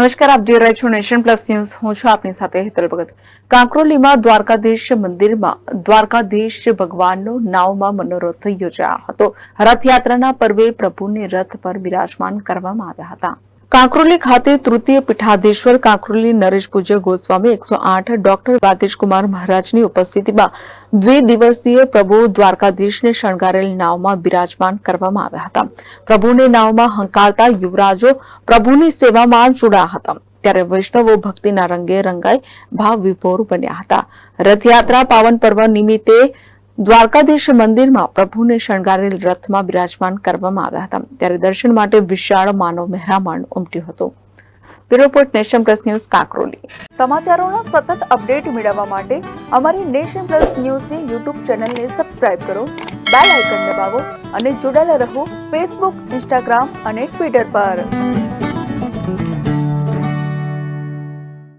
નમસ્કાર, આપ જોઈ રહ્યા છો નેશન પ્લસ ન્યૂઝ. હું છું આપની સાથે હેતલ ભગત. કાંકરોલીમાં દ્વારકાધીશ મંદિરમાં દ્વારકાધીશ ભગવાનનો નાવમાં મનોરથ યોજાયો હતો. રથયાત્રાના પર્વે પ્રભુને રથ પર બિરાજમાન કરવામાં આવ્યા હતા. કાંકરોલી ખાતે તૃતીય પીઠાધીશ્વર કાંકરોલી નરેશ પૂજ્ય ગોસ્વામી એકસો આઠ ડોક્ટર વાગેશકુમાર મહારાજની ઉપસ્થિતિમાં દ્વિ દિવસીય પ્રભુ દ્વારકાધીશને શણગારેલ નાવમાં બિરાજમાન કરવામાં આવ્યા હતા. પ્રભુને નાવમાં હંકારતા યુવરાજો પ્રભુની સેવામાં જોડાયા હતા. ત્યારે વૈષ્ણવો ભક્તિના રંગે રંગાઈ ભાવ વિભોર બન્યા હતા. રથયાત્રા પાવન પર્વ નિમિત્તે દ્વારકાધીશ મંદિરમાં પ્રભુને શણગારેલ રથમાં બિરાજમાન કરવામાં આવ્યા હતા. ત્યારે દર્શન માટે વિશાળ માનવ મહેરામણ ઉમટ્યું હતું. Report nation plus news Kakroli. સમાચારોના સતત અપડેટ મેળવવા માટે અમારી નેશન પ્લસ ન્યૂઝની યુટ્યુબ ચેનલને સબસ્ક્રાઇબ કરો, બેલ આઇકન દબાવો અને જોડાયેલા રહો ફેસબુક, ઇન્સ્ટાગ્રામ અને ટ્વિટર પર.